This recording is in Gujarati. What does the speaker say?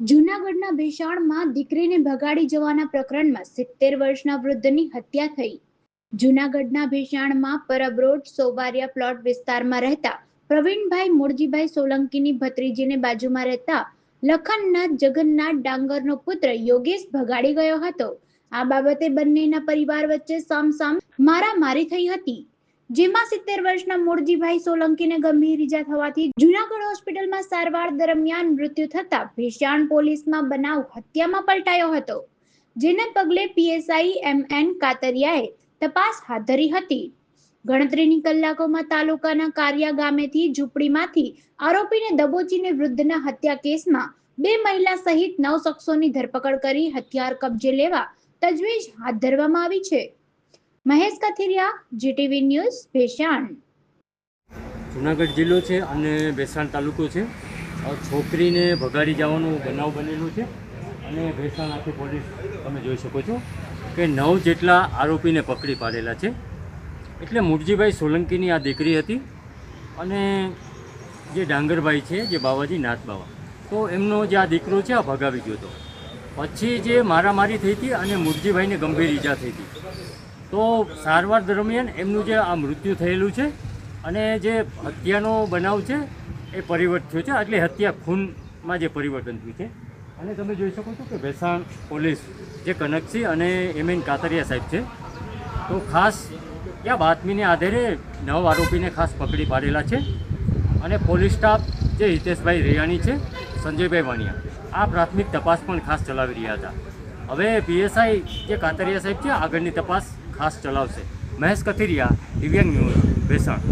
જૂનાગઢના ભેસાણમાં દીકરીને ભગાડી જવાના પ્રકરણમાં સિત્તેર વર્ષના વૃદ્ધની હત્યા થઈ. જૂનાગઢના ભેસાણમાં પરબરોડ સોવારિયા પ્લોટ વિસ્તારમાં રહેતા પ્રવીણભાઈ મુરજીભાઈ સોલંકીની ભત્રીજીને બાજુમાં રહેતા લખનનાથ જગન્નાથ ડાંગરનો પુત્ર યોગેશ ભગાડી ગયો હતો. આ બાબતે બંનેના પરિવાર વચ્ચે સામસામ મારામારી થઈ હતી. જેમાં સિત્તેર વર્ષના મૂળજીભાઈ સોલંકીને ગંભીર ઇજા થવાથી જુનાગઢ હોસ્પિટલમાં સારવાર દરમિયાન મૃત્યુ થતા ભેસાણ પોલીસમાં બનાવ હત્યામાં પલટાયો હતો. જેને પગલે પીએસઆઈ એમ એન કાતરિયાએ તપાસ હાથ ધરી હતી. ગણતરીની કલાકોમાં તાલુકાના કારિયા ગામેથી ઝૂંપડીમાંથી આરોપીને દબોચીને વૃદ્ધના હત્યા કેસમાં બે મહિલા સહિત નવ શખ્સોની ધરપકડ કરી હથિયાર કબજે લેવા તજવીજ હાથ ધરવામાં આવી છે. Mahesh Kathiriya, GTV news, Bhesan. Junagadh જિલ્લો છે અને ભેસાણ તાલુકો છે. છોકરીને ભગાડી જવાનો બનાવ બનેલો છે અને ભેસાણ આખી પોલીસ તમે જોઈ શકો છો કે નવ જેટલા આરોપીને પકડી પાડેલા છે. એટલે મુરજીભાઈ સોલંકીની આ દીકરી હતી અને જે ડાંગરભાઈ છે, જે બાવાજી નાથ બાવા. તો એમનો જે આ દીકરો છે, આ ભગાવી ગયો હતો. પછી જે મારામારી થઈ હતી અને મુરજીભાઈને ગંભીર ઈજા થઈ હતી. તો સારવાર દરમિયાન એમનું જે આ મૃત્યુ થયેલું છે અને જે હત્યાનો બનાવ છે એ પરિવર્ત થયો છે. એટલે હત્યા ખૂનમાં જે પરિવર્તન થયું છે. અને તમે જોઈ શકો છો કે ભેસાણ પોલીસ જે કનકસિંહ અને એમ એન કાતરિયા સાહેબ છે, તો ખાસ આ બાતમીને આધારે નવ આરોપીને ખાસ પકડી પાડેલા છે. અને પોલીસ સ્ટાફ જે હિતેશભાઈ રેયાણી છે, સંજયભાઈ વાણિયા આ પ્રાથમિક તપાસ પણ ખાસ ચલાવી રહ્યા હતા. હવે પીએસઆઈ જે કાતરિયા સાહેબ છે, આગળની તપાસ ખાસ ચલાવશે. મહેશ કથિરિયા દિવ્યાંગ ન્યૂઝ ભેસાણ.